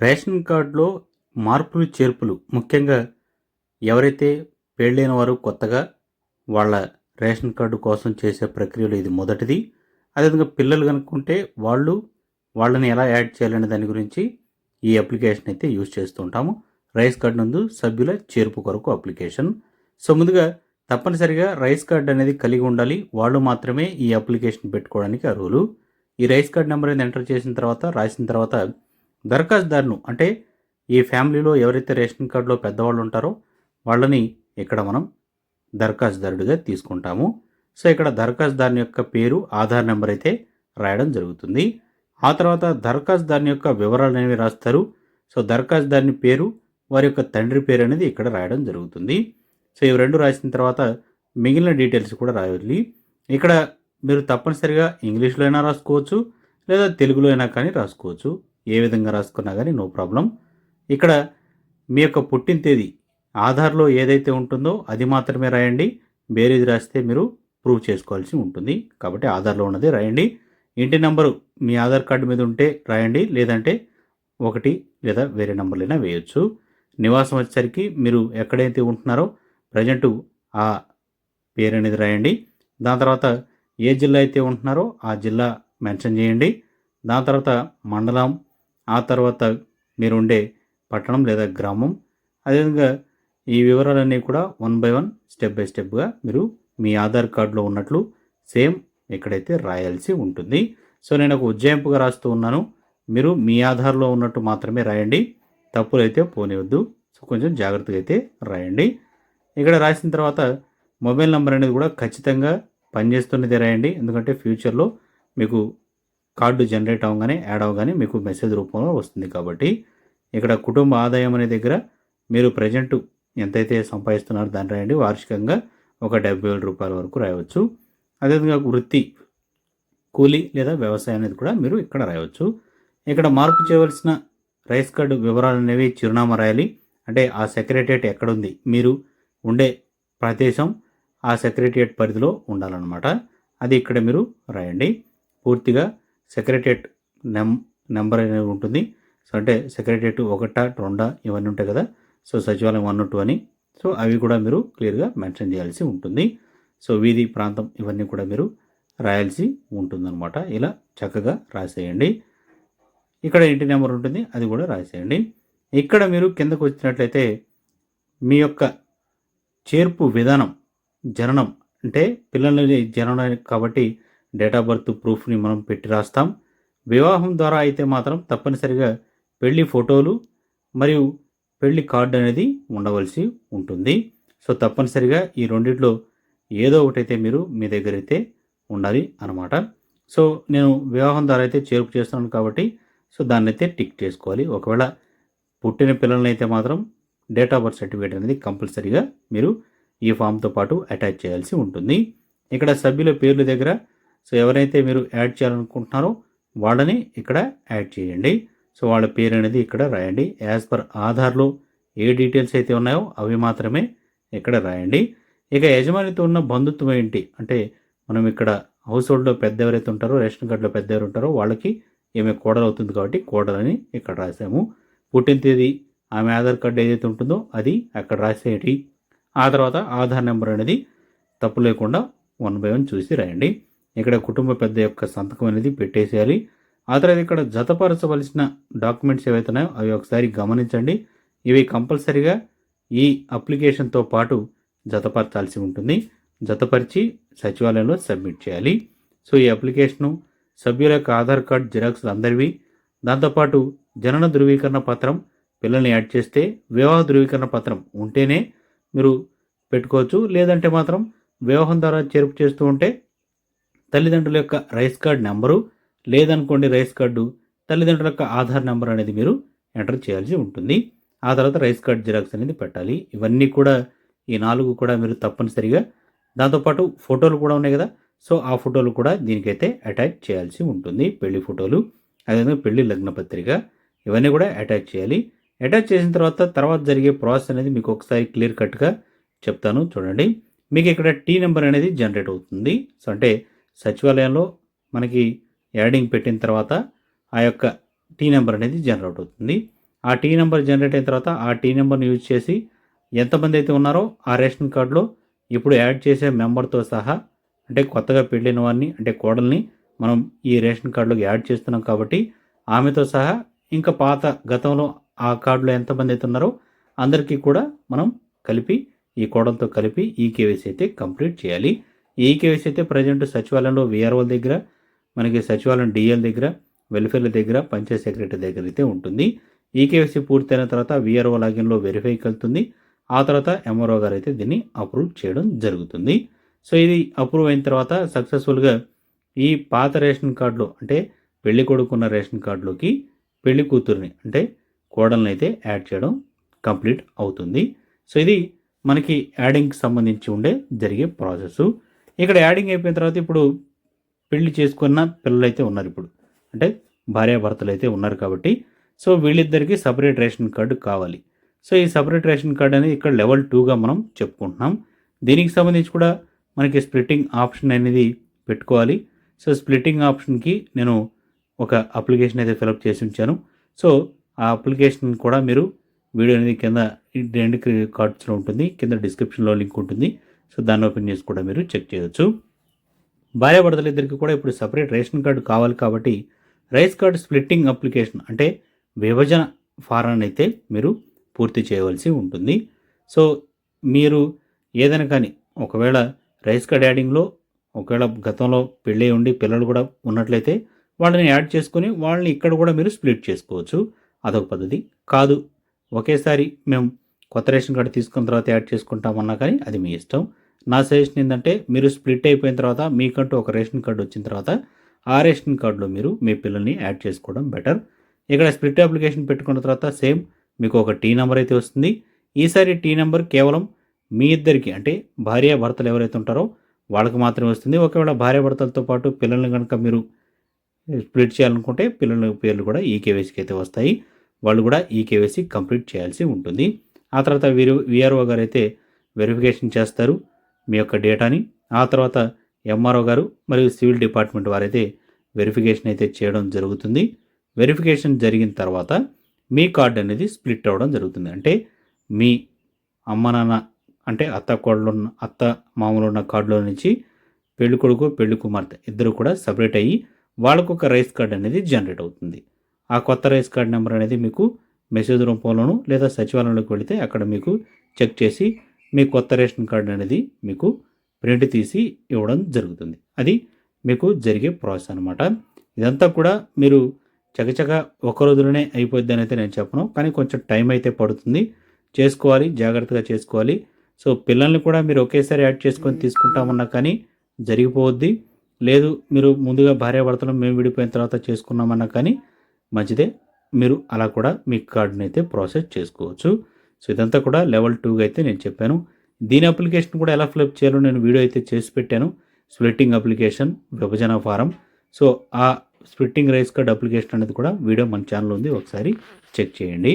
Ration కార్డులో మార్పులు చేర్పులు ముఖ్యంగా ఎవరైతే పెళ్ళైన వారు కొత్తగా వాళ్ళ రేషన్ కార్డు కోసం చేసే ప్రక్రియలో ఇది మొదటిది. అదేవిధంగా పిల్లలు కనుక్కుంటే వాళ్ళు వాళ్ళని ఎలా యాడ్ చేయాలనే దాని గురించి ఈ అప్లికేషన్ అయితే యూజ్ చేస్తూ ఉంటాము. రైస్ కార్డు నందు సభ్యుల చేర్పు కొరకు అప్లికేషన్. సో ముందుగా తప్పనిసరిగా రైస్ కార్డు అనేది కలిగి ఉండాలి. వాళ్ళు మాత్రమే ఈ అప్లికేషన్ పెట్టుకోవడానికి అర్హులు. ఈ రైస్ కార్డు నెంబర్ అనేది ఎంటర్ చేసిన తర్వాత రాసిన తర్వాత దరఖాస్తుదారును అంటే ఈ ఫ్యామిలీలో ఎవరైతే రేషన్ కార్డులో పెద్దవాళ్ళు ఉంటారో వాళ్ళని ఇక్కడ మనం దరఖాస్తుదారుడిగా తీసుకుంటాము. సో ఇక్కడ దరఖాస్తుదారుని యొక్క పేరు ఆధార్ నెంబర్ అయితే రాయడం జరుగుతుంది. ఆ తర్వాత దరఖాస్తుదారుని యొక్క వివరాలు అనేవి రాస్తారు. సో దరఖాస్తుదారుని పేరు వారి యొక్క తండ్రి పేరు అనేది ఇక్కడ రాయడం జరుగుతుంది. సో ఇవి రెండు రాసిన తర్వాత మిగిలిన డీటెయిల్స్ కూడా రాయాలి. ఇక్కడ మీరు తప్పనిసరిగా ఇంగ్లీష్లో అయినా రాసుకోవచ్చు లేదా తెలుగులో అయినా కానీ రాసుకోవచ్చు. ఏ విధంగా రాసుకున్నా కానీ నో ప్రాబ్లం. ఇక్కడ మీ యొక్క పుట్టిన తేదీ ఆధార్లో ఏదైతే ఉంటుందో అది మాత్రమే రాయండి. వేరేది రాస్తే మీరు ప్రూవ్ చేసుకోవాల్సి ఉంటుంది. కాబట్టి ఆధార్లో ఉన్నది రాయండి. ఇంటి నెంబరు మీ ఆధార్ కార్డు మీద ఉంటే రాయండి. లేదంటే ఒకటి లేదా వేరే నెంబర్లైనా వేయొచ్చు. నివాసం వచ్చేసరికి మీరు ఎక్కడైతే ఉంటున్నారో ప్రజెంటు ఆ పేరు అనేది రాయండి. దాని తర్వాత ఏ జిల్లా అయితే ఉంటున్నారో ఆ జిల్లా మెన్షన్ చేయండి. దాని తర్వాత మండలం ఆ తర్వాత మీరు ఉండే పట్టణం లేదా గ్రామం అదేవిధంగా ఈ వివరాలన్నీ కూడా one by one step by స్టెప్గా మీరు మీ ఆధార్ కార్డులో ఉన్నట్లు సేమ్ ఇక్కడైతే రాయాల్సి ఉంటుంది. సో నేను ఒక ఉజ్జాయింపుగా రాస్తూ ఉన్నాను. మీరు మీ ఆధార్లో ఉన్నట్టు మాత్రమే రాయండి. తప్పులు అయితే పోనివద్దు సో కొంచెం జాగ్రత్తగా అయితే రాయండి. ఇక్కడ రాసిన తర్వాత మొబైల్ నెంబర్ అనేది కూడా ఖచ్చితంగా పనిచేస్తున్నదే రాయండి. ఎందుకంటే ఫ్యూచర్లో మీకు కార్డు జనరేట్ అవ్వగానే యాడ్ అవ్వగానే మీకు మెసేజ్ రూపంలో వస్తుంది కాబట్టి ఇక్కడ కుటుంబ ఆదాయం అనే దగ్గర మీరు ప్రజెంట్ ఎంతైతే సంపాదిస్తున్నారో దాన్ని రాయండి. వార్షికంగా ఒక డెబ్బై వేల రూపాయల వరకు రాయవచ్చు. అదేవిధంగా వృత్తి కూలీ లేదా వ్యవసాయం అనేది కూడా మీరు ఇక్కడ రాయవచ్చు. ఇక్కడ మార్పు చేయవలసిన రైస్ కార్డు వివరాలు అనేవి చిరునామా రాయాలి. అంటే ఆ సెక్రటరియట్ ఎక్కడుంది? మీరు ఉండే ప్రదేశం ఆ సెక్రటరియట్ పరిధిలో ఉండాలన్నమాట. అది ఇక్కడ మీరు రాయండి. పూర్తిగా సెక్రటరియట్ నెం నెంబర్ అనేది ఉంటుంది. సో అంటే సెక్రటరియట్ ఒకట రెండా ఇవన్నీ ఉంటాయి కదా. సో సచివాలయం వన్ టూ అని. సో అవి కూడా మీరు క్లియర్గా మెన్షన్ చేయాల్సి ఉంటుంది. సో వీధి ప్రాంతం ఇవన్నీ కూడా మీరు రాయాల్సి ఉంటుందన్నమాట. ఇలా చక్కగా రాసేయండి. ఇక్కడ ఇంటి నెంబర్ ఉంటుంది అది కూడా రాసేయండి. ఇక్కడ మీరు కిందకు వచ్చినట్లయితే మీ యొక్క చేర్పు విధానం జననం అంటే పిల్లలని జననం కాబట్టి డేట్ ఆఫ్ బర్త్ ప్రూఫ్ని మనం పెట్టి రాస్తాం. వివాహం ద్వారా అయితే మాత్రం తప్పనిసరిగా పెళ్ళి ఫోటోలు మరియు పెళ్ళి కార్డు అనేది ఉండవలసి ఉంటుంది. సో తప్పనిసరిగా ఈ రెండిట్లో ఏదో ఒకటైతే మీరు మీ దగ్గర అయితే ఉండాలి అనమాట సో నేను వివాహం ద్వారా అయితే చేర్పు చేస్తున్నాను కాబట్టి సో దాన్ని అయితే టిక్ చేసుకోవాలి. ఒకవేళ పుట్టిన పిల్లల్ని అయితే మాత్రం డేట్ ఆఫ్ బర్త్ సర్టిఫికేట్ అనేది కంపల్సరీగా మీరు ఈ ఫామ్తో పాటు అటాచ్ చేయాల్సి ఉంటుంది. ఇక్కడ సభ్యుల పేర్ల దగ్గర సో ఎవరైతే మీరు యాడ్ చేయాలనుకుంటున్నారో వాళ్ళని ఇక్కడ యాడ్ చేయండి. సో వాళ్ళ పేరు అనేది ఇక్కడ రాయండి. యాజ్ పర్ ఆధార్లో ఏ డీటెయిల్స్ అయితే ఉన్నాయో అవి మాత్రమే ఇక్కడ రాయండి. ఇక యజమానితో ఉన్న బంధుత్వం ఏంటి? అంటే మనం ఇక్కడ హౌస్ హోల్డ్లో పెద్ద ఎవరైతే ఉంటారో రేషన్ కార్డులో పెద్ద ఎవరు ఉంటారో వాళ్ళకి ఈమె కోడలు అవుతుంది కాబట్టి కోడలని ఇక్కడ రాసాము పుట్టిన తేదీ ఆమె ఆధార్ కార్డు ఏదైతే ఉంటుందో అది అక్కడ రాసేటి ఆ తర్వాత ఆధార్ నెంబర్ అనేది తప్పు లేకుండా వన్ బై వన్ చూసి రాయండి. ఇక్కడ కుటుంబ పెద్ద యొక్క సంతకం అనేది పెట్టేసేయాలి. ఆ తర్వాత ఇక్కడ జతపరచవలసిన డాక్యుమెంట్స్ ఏవైతే ఉన్నాయో అవి ఒకసారి గమనించండి. ఇవి కంపల్సరీగా ఈ అప్లికేషన్తో పాటు జతపరచాల్సి ఉంటుంది. జతపరిచి సచివాలయంలో సబ్మిట్ చేయాలి. సో ఈ అప్లికేషను సభ్యుల యొక్క ఆధార్ కార్డ్ జిరాక్స్లు అందరివి. దాంతోపాటు జనన ధృవీకరణ పత్రం పిల్లల్ని యాడ్ చేస్తే వివాహ ధృవీకరణ పత్రం ఉంటేనే మీరు పెట్టుకోవచ్చు. లేదంటే మాత్రం వివాహం ద్వారా చేర్పు చేస్తూ ఉంటే తల్లిదండ్రుల యొక్క రైస్ కార్డ్ నెంబరు లేదనుకోండి రైస్ కార్డు తల్లిదండ్రుల యొక్క ఆధార్ నెంబర్ అనేది మీరు ఎంటర్ చేయాల్సి ఉంటుంది. ఆ తర్వాత రైస్ కార్డ్ జిరాక్స్ అనేది పెట్టాలి. ఇవన్నీ కూడా ఈ నాలుగు కూడా మీరు తప్పనిసరిగా దాంతోపాటు ఫోటోలు కూడా ఉన్నాయి కదా. సో ఆ ఫోటోలు కూడా దీనికైతే అటాచ్ చేయాల్సి ఉంటుంది. పెళ్ళి ఫోటోలు అదేవిధంగా పెళ్ళి లగ్న పత్రిక ఇవన్నీ కూడా అటాచ్ చేయాలి. అటాచ్ చేసిన తర్వాత తర్వాత జరిగే ప్రాసెస్ అనేది మీకు ఒకసారి క్లియర్ కట్గా చెప్తాను. చూడండి. మీకు ఇక్కడ టీ నెంబర్ అనేది జనరేట్ అవుతుంది. సో అంటే సచివాలయంలో మనకి యాడింగ్ పెట్టిన తర్వాత ఆ యొక్క టీ నెంబర్ అనేది జనరేట్ అవుతుంది. ఆ టీ నెంబర్ జనరేట్ అయిన తర్వాత ఆ టీ నెంబర్ని యూజ్ చేసి ఎంతమంది అయితే ఉన్నారో ఆ రేషన్ కార్డులో ఇప్పుడు యాడ్ చేసే మెంబర్తో సహా అంటే కొత్తగా పెళ్ళిన వారిని అంటే కోడల్ని మనం ఈ రేషన్ కార్డులోకి యాడ్ చేస్తున్నాం కాబట్టి ఆమెతో సహా ఇంకా పాత గతంలో ఆ కార్డులో ఎంతమంది అయితే ఉన్నారో అందరికీ కూడా మనం కలిపి ఈ కోడలతో కలిపి ఈ కేవైసీ అయితే కంప్లీట్ చేయాలి. ఈ కేవైసీ అయితే ప్రజెంట్ సచివాలయంలో విఆర్ఓల దగ్గర మనకి సచివాలయం డిఎల్ దగ్గర వెల్ఫేర్ల దగ్గర పంచాయత్ సెక్రటరీ దగ్గర అయితే ఉంటుంది. ఈ కేవైసీ పూర్తయిన తర్వాత విఆర్ఓ లాగిన్లో వెరిఫైకి వెళ్తుంది ఆ తర్వాత ఎంఆర్ఓ గారు అయితే దీన్ని అప్రూవ్ చేయడం జరుగుతుంది. సో ఇది అప్రూవ్ అయిన తర్వాత సక్సెస్ఫుల్గా ఈ పాత రేషన్ కార్డులో అంటే పెళ్ళి కొడుకున్న రేషన్ కార్డులోకి పెళ్ళి కూతుర్ని అంటే కోడల్ని అయితే యాడ్ చేయడం కంప్లీట్ అవుతుంది. సో ఇది మనకి యాడింగ్కి సంబంధించి ఉండే జరిగే ప్రాసెస్ ఇక్కడ యాడింగ్ అయిపోయిన తర్వాత ఇప్పుడు పెళ్ళి చేసుకున్న పిల్లలైతే ఉన్నారు ఇప్పుడు. అంటే భార్యాభర్తలు అయితే ఉన్నారు కాబట్టి సో వీళ్ళిద్దరికీ సపరేట్ రేషన్ కార్డు కావాలి. సో ఈ సపరేట్ రేషన్ కార్డు అనేది ఇక్కడ లెవెల్ టూగా మనం చెప్పుకుంటున్నాం. దీనికి సంబంధించి కూడా మనకి స్ప్లిట్టింగ్ ఆప్షన్ అనేది పెట్టుకోవాలి. సో స్ప్లిట్టింగ్ ఆప్షన్కి నేను ఒక అప్లికేషన్ అయితే ఫిలప్ చేసి ఉంచాను. సో ఆ అప్లికేషన్ కూడా మీరు వీడియో అనేది కింద రెండు కార్డ్స్లో ఉంటుంది. కింద డిస్క్రిప్షన్లో లింక్ ఉంటుంది. సో దాన్ని ఓపెన్ చేసి కూడా మీరు చెక్ చేయవచ్చు భార్యాభర్తలు ఇద్దరికి కూడా ఇప్పుడు సపరేట్ రేషన్ కార్డు కావాలి కాబట్టి రైస్ కార్డు స్ప్లిట్టింగ్ అప్లికేషన్ అంటే విభజన ఫారాన్ని అయితే మీరు పూర్తి చేయవలసి ఉంటుంది. సో మీరు ఏదైనా కానీ ఒకవేళ రైస్ కార్డ్ యాడింగ్లో ఒకవేళ గతంలో పెళ్ళి ఉండి పిల్లలు కూడా ఉన్నట్లయితే వాళ్ళని యాడ్ చేసుకొని వాళ్ళని ఇక్కడ కూడా మీరు స్ప్లిట్ చేసుకోవచ్చు. అదొక పద్ధతి. కాదు ఒకేసారి మేము కొత్త రేషన్ కార్డు తీసుకున్న తర్వాత యాడ్ చేసుకుంటామన్నా కానీ అది మీ ఇష్టం. నా సజెషన్ ఏంటంటే మీరు స్ప్లిట్ అయిపోయిన తర్వాత మీకంటూ ఒక రేషన్ కార్డు వచ్చిన తర్వాత ఆ రేషన్ కార్డులో మీరు మీ పిల్లల్ని యాడ్ చేసుకోవడం బెటర్. ఇక్కడ స్ప్లిట్ అప్లికేషన్ పెట్టుకున్న తర్వాత సేమ్ మీకు ఒక టీ నెంబర్ అయితే వస్తుంది. ఈసారి టీ నెంబర్ కేవలం మీ ఇద్దరికి అంటే భార్య భర్తలు ఎవరైతే ఉంటారో వాళ్ళకి మాత్రమే వస్తుంది. ఒకవేళ భార్య భర్తలతో పాటు పిల్లల్ని కనుక మీరు స్ప్లిట్ చేయాలనుకుంటే పిల్లల పేర్లు కూడా ఈ కేవైసీకి అయితే వస్తాయి. వాళ్ళు కూడా ఈ కేవైసీ కంప్లీట్ చేయాల్సి ఉంటుంది. ఆ తర్వాత వీరు విఆర్ఓ గారు అయితే వెరిఫికేషన్ చేస్తారు మీ యొక్క డేటాని. ఆ తర్వాత ఎంఆర్ఓ గారు మరియు సివిల్ డిపార్ట్మెంట్ వారైతే వెరిఫికేషన్ అయితే చేయడం జరుగుతుంది. వెరిఫికేషన్ జరిగిన తర్వాత మీ కార్డు అనేది స్ప్లిట్ అవ్వడం జరుగుతుంది. అంటే మీ అమ్మ నాన్న అంటే అత్త కోడలు ఉన్న అత్త మామూలు ఉన్న కార్డులో నుంచి పెళ్ళి కొడుకు పెళ్ళి కుమార్తె ఇద్దరు కూడా సపరేట్ అయ్యి వాళ్ళకు ఒక రైస్ కార్డ్ అనేది జనరేట్ అవుతుంది. ఆ కొత్త రైస్ కార్డ్ నెంబర్ అనేది మీకు మెసేజ్ రూపంలోనూ లేదా సచివాలయంలోకి వెళితే అక్కడ మీకు చెక్ చేసి మీ కొత్త రేషన్ కార్డు అనేది మీకు ప్రింట్ తీసి ఇవ్వడం జరుగుతుంది. అది మీకు జరిగే ప్రాసెస్ అనమాట ఇదంతా కూడా మీరు చకచక ఒక రోజులోనే అయిపోద్ది అని అయితే నేను చెప్పను. కానీ కొంచెం టైం అయితే పడుతుంది. చేసుకోవాలి జాగ్రత్తగా చేసుకోవాలి. సో పిల్లల్ని కూడా మీరు ఒకేసారి యాడ్ చేసుకొని తీసుకుంటామన్నా కానీ జరిగిపోవద్ది. లేదు మీరు ముందుగా భార్యాభర్తలు మేము విడిపోయిన తర్వాత చేసుకున్నామన్నా కానీ మంచిదే. మీరు అలా కూడా మీ కార్డుని అయితే ప్రాసెస్ చేసుకోవచ్చు. సో ఇదంతా కూడా లెవెల్ టూగా అయితే నేను చెప్పాను. దీని అప్లికేషన్ కూడా ఎలా ఫిలప్ చేయాలో నేను వీడియో అయితే చేసి పెట్టాను. స్ప్లిట్టింగ్ అప్లికేషన్ విభజన ఫారం. సో ఆ స్ప్లిట్టింగ్ రైస్ కార్డ్ అప్లికేషన్ అనేది కూడా వీడియో మన ఛానల్ ఉంది. ఒకసారి చెక్ చేయండి.